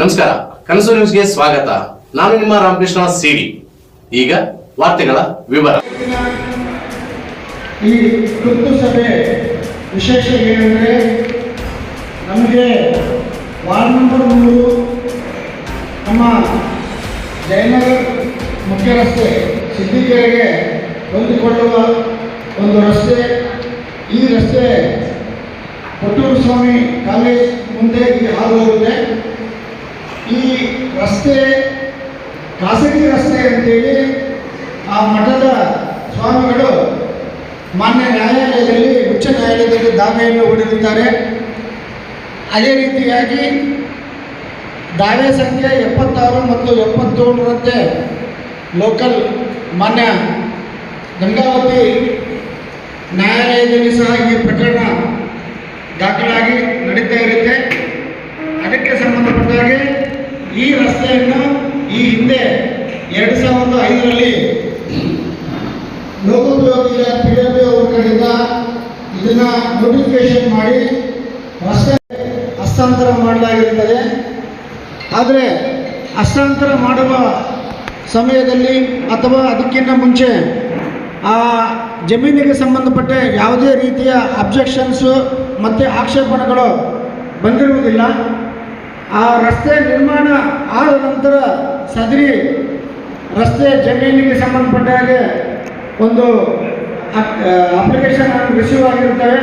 ನಮಸ್ಕಾರ, ಕನಸು ನ್ಯೂಸ್ಗೆ ಸ್ವಾಗತ. ನಾನು ನಿಮ್ಮ ರಾಮಕೃಷ್ಣ ಸಿಡಿ. ಈಗ ವಾರ್ತೆಗಳ ವಿವರ. ಈ ತುರ್ತು ಸಭೆ ವಿಶೇಷ ಏನಂದರೆ ನಮಗೆ ವಾರ್ಡ್ ನಂಬರ್ ಮೂರು ನಮ್ಮ ಜಯನಗರ್ ಮುಖ್ಯ ರಸ್ತೆ ಸಿದ್ದಿಕೆರೆಗೆ ಹೊಂದಿಕೊಳ್ಳುವ ಒಂದು ರಸ್ತೆ. ಈ ರಸ್ತೆ ಕೊಟ್ಟೂರು ಸ್ವಾಮಿ ಕಾಲೇಜ್ ಮುಂದೆ ಈ ಹಾದು ಹೋಗುತ್ತೆ ಈ ರಸ್ತೆ ಖಾಸಗಿ ರಸ್ತೆ ಅಂತೇಳಿ ಮಠದ ಸ್ವಾಮಿಗಳು ಮಾನ್ಯ ನ್ಯಾಯಾಲಯದಲ್ಲಿ, ಉಚ್ಚ ನ್ಯಾಯಾಲಯದಲ್ಲಿ ದಾವೆಯನ್ನು ಹೂಡಿರುತ್ತಾರೆ ಅದೇ ರೀತಿಯಾಗಿ ದಾವೆ ಸಂಖ್ಯೆ ಎಪ್ಪತ್ತಾರು ಮತ್ತು ಎಪ್ಪತ್ತೇಳರಂತೆ ಲೋಕಲ್ ಮಾನ್ಯ ಗಂಗಾವತಿ ನ್ಯಾಯಾಲಯದಲ್ಲಿ ಸಹ ಈ ಪ್ರಕರಣ ದಾಖಲಾಗಿ ನಡೀತಾ ಇರುತ್ತೆ. ಅದಕ್ಕೆ ಸಂಬಂಧಪಟ್ಟಾಗೆ ಈ ರಸ್ತೆಯನ್ನು ಈ ಹಿಂದೆ ಎರಡು ಸಾವಿರದ ಐದರಲ್ಲಿ ಲೋಕೋಪಯೋಗಿ ಪಿ ಡಬ್ಲ್ಯೂ ಅವ್ರ ಕಡೆಯಿಂದ ಇದನ್ನ ನೋಟಿಫಿಕೇಶನ್ ಮಾಡಿ ರಸ್ತೆ ಹಸ್ತಾಂತರ ಮಾಡಲಾಗಿರುತ್ತದೆ. ಆದರೆ ಹಸ್ತಾಂತರ ಮಾಡುವ ಸಮಯದಲ್ಲಿ ಅಥವಾ ಅದಕ್ಕಿಂತ ಮುಂಚೆ ಆ ಜಮೀನಿಗೆ ಸಂಬಂಧಪಟ್ಟ ಯಾವುದೇ ರೀತಿಯ ಅಬ್ಜೆಕ್ಷನ್ಸು ಮತ್ತು ಆಕ್ಷೇಪಣೆಗಳು ಬಂದಿರುವುದಿಲ್ಲ. ಆ ರಸ್ತೆ ನಿರ್ಮಾಣ ಆದ ನಂತರ ಸದರಿ ರಸ್ತೆ ಜಮೀನಿಗೆ ಸಂಬಂಧಪಟ್ಟ ಹಾಗೆ ಒಂದು ಅಪ್ಲಿಕೇಶನ್ ರಿಸೀವ್ ಆಗಿರ್ತವೆ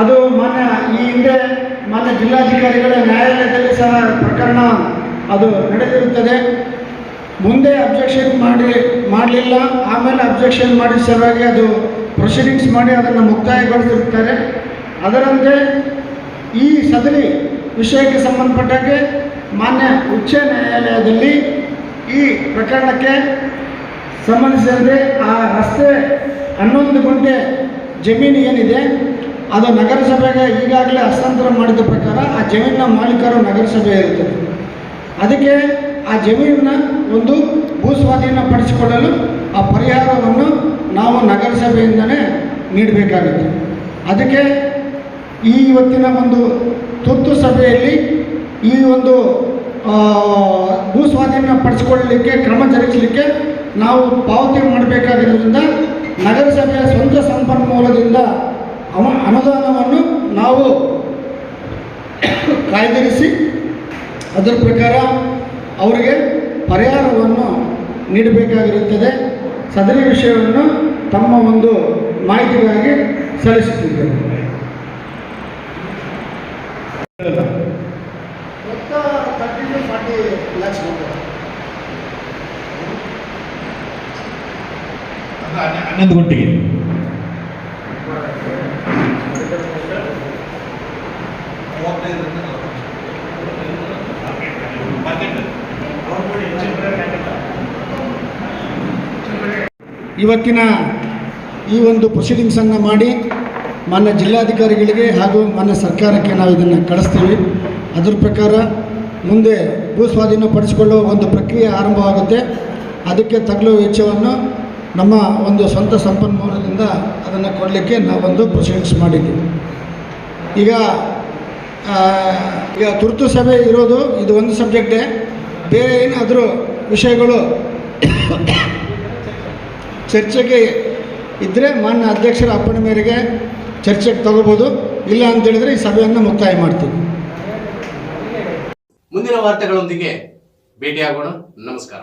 ಅದು ಮಾನ್ಯ ಈ ಹಿಂದೆ ಮಾನ್ಯ ಜಿಲ್ಲಾಧಿಕಾರಿಗಳ ನ್ಯಾಯಾಲಯದಲ್ಲಿ ಸಹ ಪ್ರಕರಣ ಅದು ನಡೆದಿರುತ್ತದೆ. ಮುಂದೆ ಅಬ್ಜೆಕ್ಷನ್ ಮಾಡಿ, ಮಾಡಲಿಲ್ಲ. ಆಮೇಲೆ ಅಬ್ಜೆಕ್ಷನ್ ಮಾಡಿ ಸಲುವಾಗಿ ಅದು ಪ್ರೊಸೀಡಿಂಗ್ಸ್ ಮಾಡಿ ಅದನ್ನು ಮುಕ್ತಾಯಗೊಳಿಸಿರುತ್ತಾರೆ. ಅದರಂತೆ ಈ ಸದರಿ ವಿಷಯಕ್ಕೆ ಸಂಬಂಧಪಟ್ಟಾಗೆ ಮಾನ್ಯ ಉಚ್ಚ ನ್ಯಾಯಾಲಯದಲ್ಲಿ ಈ ಪ್ರಕರಣಕ್ಕೆ ಸಂಬಂಧಿಸಿದಂತೆ ಆ ರಸ್ತೆ ಹನ್ನೊಂದು ಗುಂಟೆ ಜಮೀನು ಏನಿದೆ, ಅದು ನಗರಸಭೆಗೆ ಈಗಾಗಲೇ ಹಸ್ತಾಂತರ ಮಾಡಿದ ಪ್ರಕಾರ ಆ ಜಮೀನಿನ ಮಾಲೀಕರು ನಗರಸಭೆ ಇರುತ್ತದೆ ಅದಕ್ಕೆ ಆ ಜಮೀನನ್ನ ಒಂದು ಭೂಸ್ವಾಧೀನ ಪಡಿಸಿಕೊಳ್ಳಲು ಆ ಪರಿಹಾರವನ್ನು ನಾವು ನಗರಸಭೆಯಿಂದಲೇ ನೀಡಬೇಕಾಗುತ್ತೆ. ಅದಕ್ಕೆ ಈ ಇವತ್ತಿನ ಒಂದು ತುರ್ತು ಸಭೆಯಲ್ಲಿ ಈ ಒಂದು ಭೂ ಸ್ವಾಧೀನ ಪಡಿಸಿಕೊಳ್ಳಲಿಕ್ಕೆ, ಕ್ರಮ ಜರುಗಿಸಲಿಕ್ಕೆ ನಾವು ಪಾವತಿ ಮಾಡಬೇಕಾಗಿರೋದ್ರಿಂದ ನಗರಸಭೆಯ ಸ್ವಂತ ಸಂಪನ್ಮೂಲದಿಂದ ಅವ ಅನುದಾನವನ್ನು ನಾವು ಕಾಯ್ದಿರಿಸಿ ಅದರ ಪ್ರಕಾರ ಅವರಿಗೆ ಪರಿಹಾರವನ್ನು ನೀಡಬೇಕಾಗಿರುತ್ತದೆ. ಸದರಿ ವಿಷಯವನ್ನು ತಮ್ಮ ಒಂದು ಮಾಹಿತಿಗಾಗಿ ಸಲ್ಲಿಸುತ್ತಿದ್ದೇನೆ. ಮೊತ್ತ ತರ್ಟಿ ಟು ಹನ್ನೊಂದು ಗಂಟೆಗೆ. ಇವತ್ತಿನ ಈ ಒಂದು ಪ್ರೊಸೀಡಿಂಗ್ಸನ್ನು ಮಾಡಿ ಮಾನ್ಯ ಜಿಲ್ಲಾಧಿಕಾರಿಗಳಿಗೆ ಹಾಗೂ ಮಾನ್ಯ ಸರ್ಕಾರಕ್ಕೆ ನಾವು ಇದನ್ನು ಕಳಿಸ್ತೀವಿ. ಅದರ ಪ್ರಕಾರ ಮುಂದೆ ಭೂ ಸ್ವಾಧೀನ ಪಡಿಸಿಕೊಳ್ಳುವ ಒಂದು ಪ್ರಕ್ರಿಯೆ ಆರಂಭವಾಗುತ್ತೆ. ಅದಕ್ಕೆ ತಗಲುವ ವೆಚ್ಚವನ್ನು ನಮ್ಮ ಒಂದು ಸ್ವಂತ ಸಂಪನ್ಮೂಲದಿಂದ ಅದನ್ನು ಕೊಡಲಿಕ್ಕೆ ನಾವೊಂದು ಪ್ರೊಸೀಡಿಂಗ್ಸ್ ಮಾಡಿದ್ದೀವಿ ಈಗ ಈಗ ತುರ್ತು ಸಭೆ ಇರೋದು ಇದು ಒಂದು ಸಬ್ಜೆಕ್ಟೇ ಬೇರೆ ಏನಾದರೂ ವಿಷಯಗಳು ಚರ್ಚೆಗೆ ಇದ್ದರೆ ಮಾನ್ಯ ಅಧ್ಯಕ್ಷರ ಅಪ್ಪಣೆ ಮೇರೆಗೆ ಚರ್ಚೆಗೆ ತಗೋಬೋದು. ಇಲ್ಲ ಅಂತೇಳಿದರೆ ಈ ಸಭೆಯನ್ನು ಮುಕ್ತಾಯ ಮಾಡ್ತೀವಿ. ಮುಂದಿನ ವಾರ್ತೆಗಳೊಂದಿಗೆ ಭೇಟಿಯಾಗೋಣ. ನಮಸ್ಕಾರ.